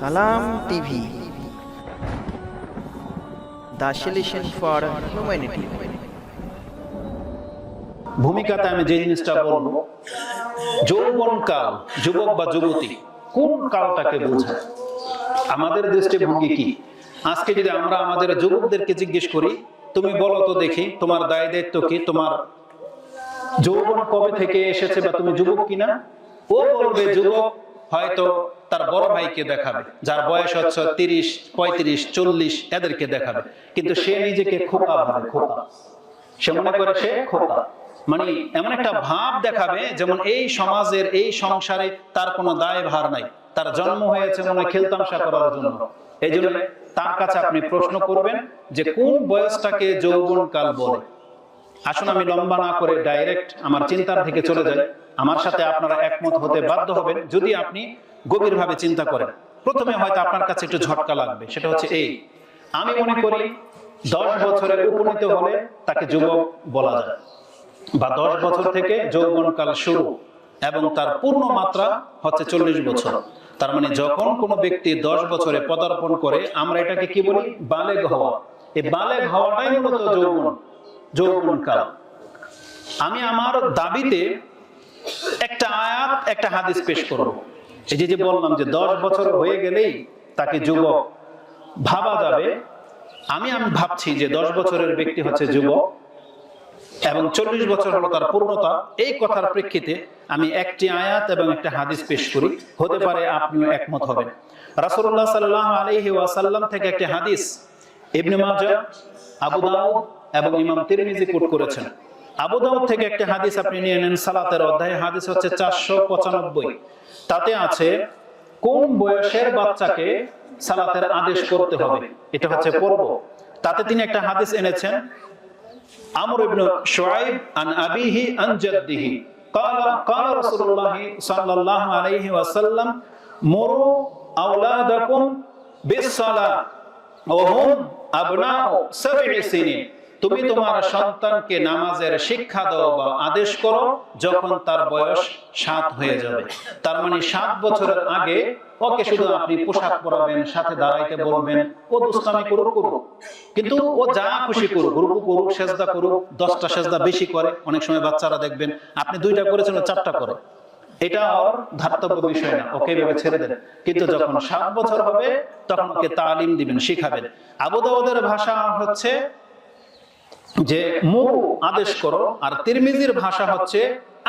সালাম TV. The for humanity. ভূমিকাতে আমি যে জিনিসটা বলব, যৌবন কাল, যুবক বা যুবতী, কোন কালটাকে বোঝায়? আমাদের দৃষ্টিভঙ্গি কি? আজকে যদি আমরা আমাদের যুবকদেরকে জিজ্ঞেস করি, তুমি বলো তো দেখি, তোমার দায় দায়িত্ব কি? তোমার যৌবন কবে থেকে এসেছে বা তুমি যুবক কিনা? ও বলবে, যুবক হয়তো তার বড় ভাইকে দেখাবে, যার বয়স হচ্ছে তিরিশ, পঁয়ত্রিশ, চল্লিশ, এদেরকে দেখাবে। কিন্তু সে নিজেকে খোকা ভাবে, খোকা। সে মনে করে সে খোকা। মানে এমন একটা ভাব দেখাবে যেমন এই সমাজের, এই সংসারে তার কোনো দায় ভার নাই। তার জন্ম হয়েছে মনে খেলতামশা করার জন্য। এই জন্য তার কাছে আপনি প্রশ্ন করবেন যে কোন বয়সটাকে যৌবন কাল বলে? আসুন আমি লম্বা না করে ডাইরেক্ট আমার চিন্তার দিকে চলে যাই। আমার সাথে আপনারা একমত হতে বাধ্য হবেন যদি আপনি গভীরভাবে চিন্তা করেন। প্রথমে হয়তো আপনার কাছে একটু ঝটকা লাগবে, সেটা হচ্ছে এই। আমি মনে করি দশ বছরের উপনীত হলে তাকে যুবক বলা যায়। বা দশ বছর থেকে যৌবনকাল শুরু এবং তার পূর্ণ মাত্রা হচ্ছে চল্লিশ বছর। তার মানে যখন কোনো ব্যক্তি দশ বছরে পদার্পণ করে, আমরা এটাকে কি বলি? বালেগ হওয়া। এই বালেগ হওয়াটাই মূলত যৌবন। যৌবনকাল। আমি আমার দাবিতে একটা আয়াত, একটা হাদিস পেশ করব। এই যে যে বললাম যে দশ বছর হয়ে গেলেই তাকে যুবক ভাবা যাবে, আমি আমি ভাবছি যে দশ বছরের ব্যক্তি হচ্ছে যুবক এবং চল্লিশ বছর হলো তার পূর্ণতা। এই কথার প্রেক্ষিতে আমি একটি আয়াত এবং একটা হাদিস পেশ করি। হতে পারে আপনিও একমত হবেন। রাসূলুল্লাহ সাল্লাল্লাহু আলাইহি ওয়াসাল্লাম থেকে একটি হাদিস, ইবনে মাজাহ, আবু দাউদ এবং ইমাম তিরমিজি কোট করেছেন আবু দাউদ থেকে একটি হাদিস আপনি নিয়ে নেন সালাতের অধ্যায়ে হাদিস হচ্ছে চারশো পঁচানব্বই তাতে আছে কোন বয়সের বাচ্চাকে সালাতের আদেশ করতে হবে এটা হচ্ছে পর্ব তাতে তিনি একটা হাদিস এনেছেন আমর ইবনে শুআইব আন আবিহি আন জাদ্দিহি قال قال رسول الله صلى الله عليه وسلم مروا اولادكم بالصلاه وهم ابناء سبع سنين তুমি তোমার সন্তানকে নামাজের শিক্ষা দাও বা আদেশ করো যখন তার বয়স সাত হয়ে যাবে। তার মানে সাত বছরের আগে ওকে শুধু আপনি পোশাক পরাবেন সাথে দাঁড়াইতে বলবেন ও দুষ্টামি করুক করুক কিন্তু ও যা খুশি করুক রুকু করুক সেজদা করুক দশটা সেজদা বেশি করে। অনেক সময় বাচ্চারা দেখবেন আপনি দুইটা করেছেন ও চারটা করে। এটা ওর ধার্তব্য বিষয় না ওকে ভেবে ছেড়ে দেন। কিন্তু যখন সাত বছর হবে তখন ওকে তালিম দিবেন শিখাবেন আবু দাউদের ভাষা হচ্ছে যে মু আদেশ করো, আর তিরমিজির ভাষা হচ্ছে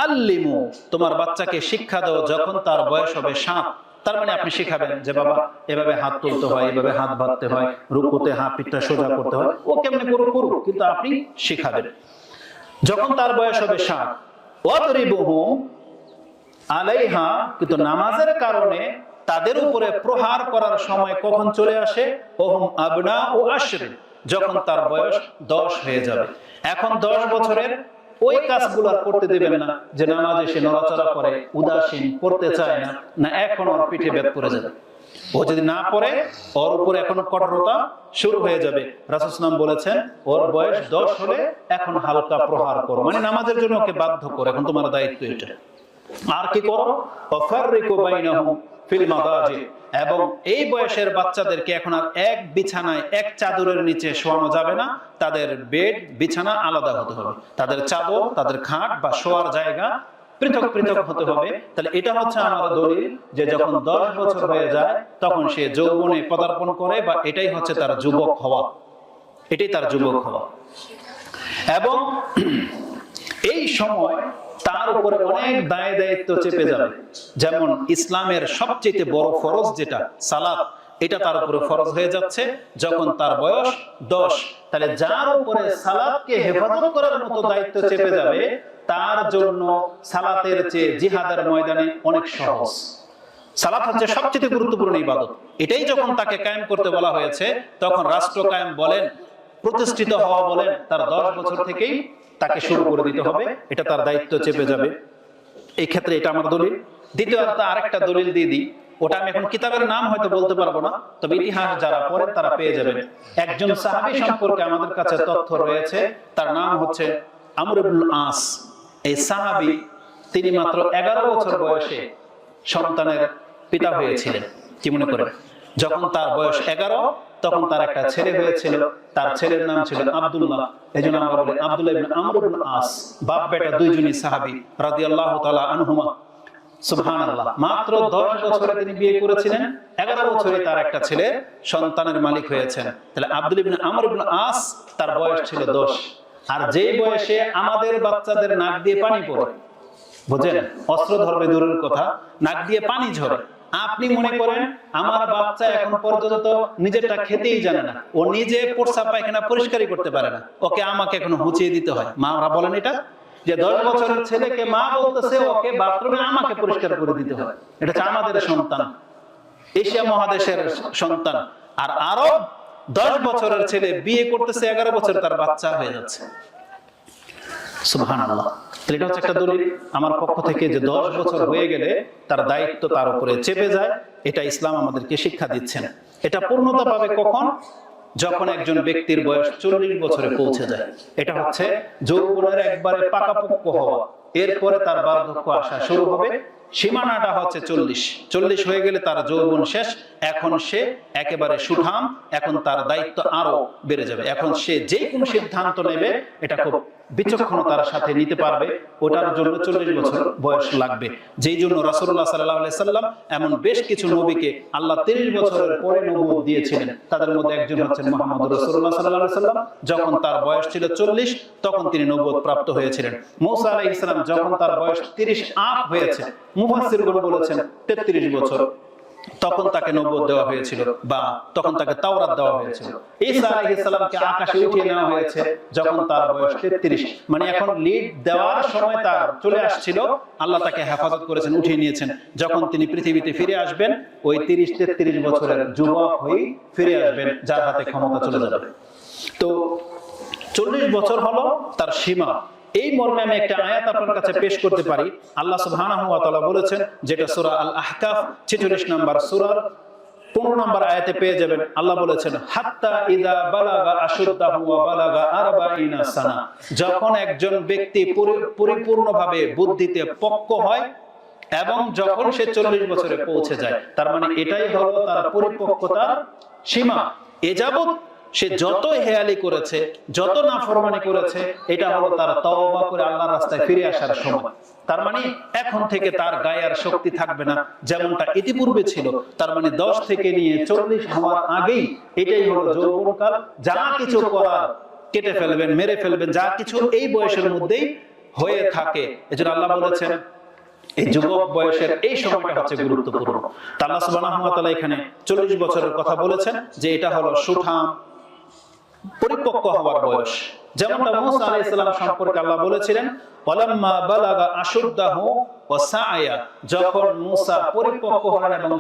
আল্লিমু। তোমার বাচ্চাকে শিক্ষা দাও যখন তার বয়স হবে সাত। তার মানে আপনি শিখাবেন যে বাবা, এভাবে হাত তুলতে হয়, এভাবে হাত বাঁধতে হয়, রুকুতে হাত, পিঠটা সোজা করতে হয়, ও কেমনে করুক করুক, কিন্তু আপনি শিখাবেন। যখন তার বয়স হবে সাত অতরিবহু আলাইহা, কিন্তু নামাজের কারণে তাদের উপরে প্রহার করার সময় কখন চলে আসে? ওহম আবনা ও আশরে যখন তার বয়স দশ হয়ে যাবে। এখন দশ বছরের ওই কাজগুলো আর করতে দেবেন না যে নামাজে সে নড়াচড়া করে উদাসীন করতে চায় না। না এখন ওর পিঠে বেদ করে যাবে। ও যদি না পড়ে ওর উপরে এখন কঠোরতা শুরু হয়ে যাবে। রাসুসলাম বলেছেন ওর বয়স দশ হলে এখন হালকা প্রহার করো। মানে নামাজের জন্য ওকে বাধ্য করো এখন তোমার দায়িত্ব এটা। আর কি করো? অফারিকু বাইনাহুম ফিল মাদাজি এবং এই বয়সের বাচ্চাদেরকে এখন আর এক বিছানায় এক চাদরের নিচে শোয়ানো যাবে না। তাদের বেড বিছানা আলাদা হতে হবে। তাদের চাদর তাদের খাট বা শোয়ার জায়গা পৃথক পৃথক হতে হবে। তাহলে এটা হচ্ছে আমার দলিল যে যখন দশ বছর হয়ে যায় তখন সে যৌবনে পদার্পণ করে বা এটাই হচ্ছে তার যুবক হওয়া। এটাই তার যুবক হওয়া। এবং এই সময় তার উপরে অনেক দায় দায়িত্ব চেপে যাবে। যেমন ইসলামের সবচেয়ে বড় ফরজ যেটা সালাত এটা তার উপরে ফরজ হয়ে যাচ্ছে। যখন তার বয়স দশ তাহলে যার উপরে সালাদকে হেফাজত করার মতো দায়িত্ব চেপে যাবে তার জন্য সালাতের চেয়ে জিহাদের ময়দানে অনেক সহজ। সালাত হচ্ছে সবচেয়ে গুরুত্বপূর্ণ ইবাদত। এটাই যখন তাকে কায়েম করতে বলা হয়েছে তখন রাষ্ট্র কায়েম বলেন প্রতিষ্ঠিত হওয়া বলেন, তার দশ বছর থেকেই তাকে শুরু করে দিতে হবে, এটা তার দায়িত্ব চেপে যাবে। এই ক্ষেত্রে এটা আমার দলিল। দ্বিতীয় আরেকটা দলিল দিয়ে দিই। ওটা আমি এখন কিতাবের নাম হয়তো বলতে পারব না, তবে ইতিহাস যারা পড়েন তারা পেয়ে যাবেন। একজন সাহাবী সম্পর্কে আমাদের কাছে তথ্য রয়েছে, তার নাম হচ্ছে আমর ইবনুল আস। এই সাহাবী তিনি মাত্র এগারো বছর বয়সে সন্তানের পিতা হয়েছিলেন, কি মনে করেন? যখন তার বয়স এগারো তখন তার একটা ছেলে হয়েছিল তার ছেলের নাম ছিল আব্দুল্লাহ। এই জন্য আমরা বলি আব্দুল্লাহ ইবনে আমর ইবনে আস। বাপ বেটা দুইজনই সাহাবী রাদিয়াল্লাহু তাআলা আনহুমা। সুবহানাল্লাহ। মাত্র 10 বছরে তিনি বিয়ে করেছিলেন 11 বছরে তার একটা ছেলে সন্তানের মালিক হয়েছেন। তাহলে আব্দুল ইবনে আমর ইবনে আস তার বয়স ছিল 10 আর যে বয়সে আমাদের বাচ্চাদের নাক দিয়ে পানি পড়ে বুঝেন? অস্ত্র ধরবে দূরের কথা নাক দিয়ে পানি ঝরে। আপনি মনে করেন, আমার বাচ্চা এখন পর্যন্ত নিজেরটা খেতেই জানে না। ও নিজে প্রস্রাব পায়খানা পরিষ্কারই করতে পারে না। ওকে আমাকে এখন হুঁচিয়ে দিতে হয়। মা, ওরা বলেন এটা? যে দশ বছরের ছেলেকে মা বলতেছে, ওকে বাথরুমে আমাকে পরিষ্কার করে দিতে হয়। এটা হচ্ছে আমাদের সন্তান। এশিয়া মহাদেশের সন্তান। আর আরব দশ বছরের ছেলে বিয়ে করতেছে, এগারো বছর তার বাচ্চা হয়ে যাচ্ছে। এটা আমার পক্ষ থেকে যে দশ বছর হয়ে গেলে তার দায়িত্ব তার উপরে চেপে যায়। এটা ইসলাম আমাদেরকে শিক্ষা দিচ্ছেন। এটা পূর্ণতা পাবে কখন? যখন একজন ব্যক্তির বয়স চল্লিশ বছরে পৌঁছে যায়। এটা হচ্ছে যৌবনের একবারে পাকাপোক্ত হওয়া। এরপরে তার বার্ধক্য আসা শুরু হবে। সীমানাটা হচ্ছে চল্লিশ। চল্লিশ হয়ে গেলে তার যৌবন শেষ। এখন সে একেবারে সুঠাম। এখন তার দায়িত্ব আরও বেড়ে যাবে। এখন সে যে কোনো সিদ্ধান্ত নেবে, এটা খুব বিচক্ষণতার সাথে নিতে পারবে। ওটার জন্য চল্লিশ বছর বয়স লাগবে। যেই জন্য রাসুল্লাহ সাল্লাহ সাল্লাম এমন বেশ কিছু নবীকে আল্লাহ তিরিশ বছরের পরে নবুয় দিয়েছিলেন। তাদের মধ্যে একজন হচ্ছেন মোহাম্মদ রসুল্লাহ সাল্লাহ সাল্লাম। যখন তার বয়স ছিল চল্লিশ, তখন তিনি নবুয় প্রাপ্ত হয়েছিলেন। মৌসা আলাহ ইসলাম যখন তার বয়স তিরিশ আপ হয়েছে মুফাসিরগণ বলেছেন তেত্রিশ বছর। তখন তাকে নবুয়ত দেওয়া হয়েছিল বা তখন তাকে তাওরাত দেওয়া হয়েছিল। ঈসা আলাইহিস সালামকে আকাশে উঠিয়ে নেওয়া হয়েছে যখন তার বয়স 33 মানে এখন লিড দেওয়ার সময় তার চলে আসছিল আল্লাহ তাকে হেফাজত করেছেন উঠিয়ে নিয়েছেন। যখন তিনি পৃথিবীতে ফিরে আসবেন ওই 30 33 বছরের যুবক হয়ে ফিরে আসবেন যার হাতে ক্ষমতা চলে যাবে। তো চল্লিশ বছর হলো তার সীমা। এই মর্মে আমি একটা আয়াত আপনার কাছে পেশ করতে পারি। আল্লাহ সুবহানাহু ওয়া তাআলা বলেছেন, যেটা সূরা আল আহকাফ 46 নম্বর সূরার 15 নম্বর আয়াতে পেয়ে যাবেন। আল্লাহ বলেছেন, হাত্তা ইদা বালাগা আশুদ্দাহু ওয়া বালাগা আরবাইনা সানা। যখন একজন ব্যক্তি পরি- পরিপূর্ণভাবে বুদ্ধিতে পক্ক হয় এবং যখন সে চল্লিশ বছরে পৌঁছে যায়, তার মানে এটাই হলো তার পরিপক্কতার সীমা। এ যাবৎ সে যত হেয়ালি করেছে যত নাফরমানি করেছে এটা হলো তার তওবা করে আল্লাহর রাস্তায় ফিরে আসার সময়। তার মানে এখন থেকে তার গায়ে আর শক্তি থাকবে না যেমনটা ইতিপূর্বে ছিল। তার মানে দশ থেকে নিয়ে চল্লিশ হওয়ার আগেই এটাই হলো যৌবনকাল যা কিছু করার কেটে ফেলবেন মেরে ফেলবেন যা কিছু এই বয়সের মধ্যেই হয়ে থাকে। এজন্য আল্লাহ বলেছেন এই যুবক বয়সের এই সময়টা হচ্ছে গুরুত্বপূর্ণ। তা আল্লাহ সুবহানাহু ওয়া তাআলা এখানে 40 বছরের কথা বলেছেন যে এটা হলো সুঠাম পরিপক্ক হওয়ার বয়স। যেমনটা মুসা সম্পর্কে আল্লাহ বলেছিলেন, ওয়ালাম্মা বালাগা আশুদ্দাহু ওয়া সাআয়া। যখন মুসা পরিপক্ক হলেন এবং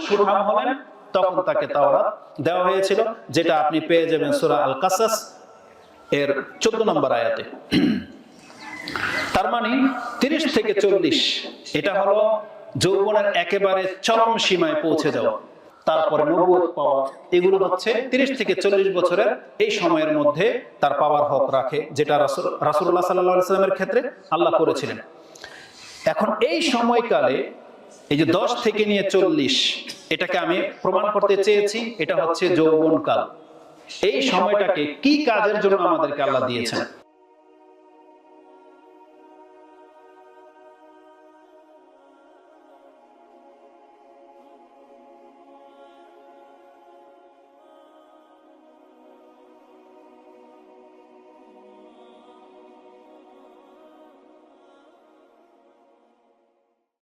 হলেন, তখন তাকে তাওরাত দেওয়া হয়েছিল, যেটা আপনি পেয়ে যাবেন সূরা আল কাসাস এর 14 নম্বর আয়াতে। তার মানে তিরিশ থেকে চল্লিশ, এটা হলো যৌবনের একেবারে চরম সীমায় পৌঁছে যাওয়া। তারপরে নবুয়ত পাওয়া এগুলো হচ্ছে তিরিশ থেকে চল্লিশ বছরের এই সময়ের মধ্যে তার পাওয়ার হক রাখে যেটা রাসূল- রাসূলুল্লাহ সাল্লাল্লাহু আলাইহি সাল্লামের ক্ষেত্রে আল্লাহ করেছিলেন। এখন এই সময়কালে এই যে দশ থেকে নিয়ে চল্লিশ এটাকে আমি প্রমাণ করতে চেয়েছি এটা হচ্ছে যৌবনকাল। এই সময়টাকে কি কাজের জন্য আমাদেরকে আল্লাহ দিয়েছেন?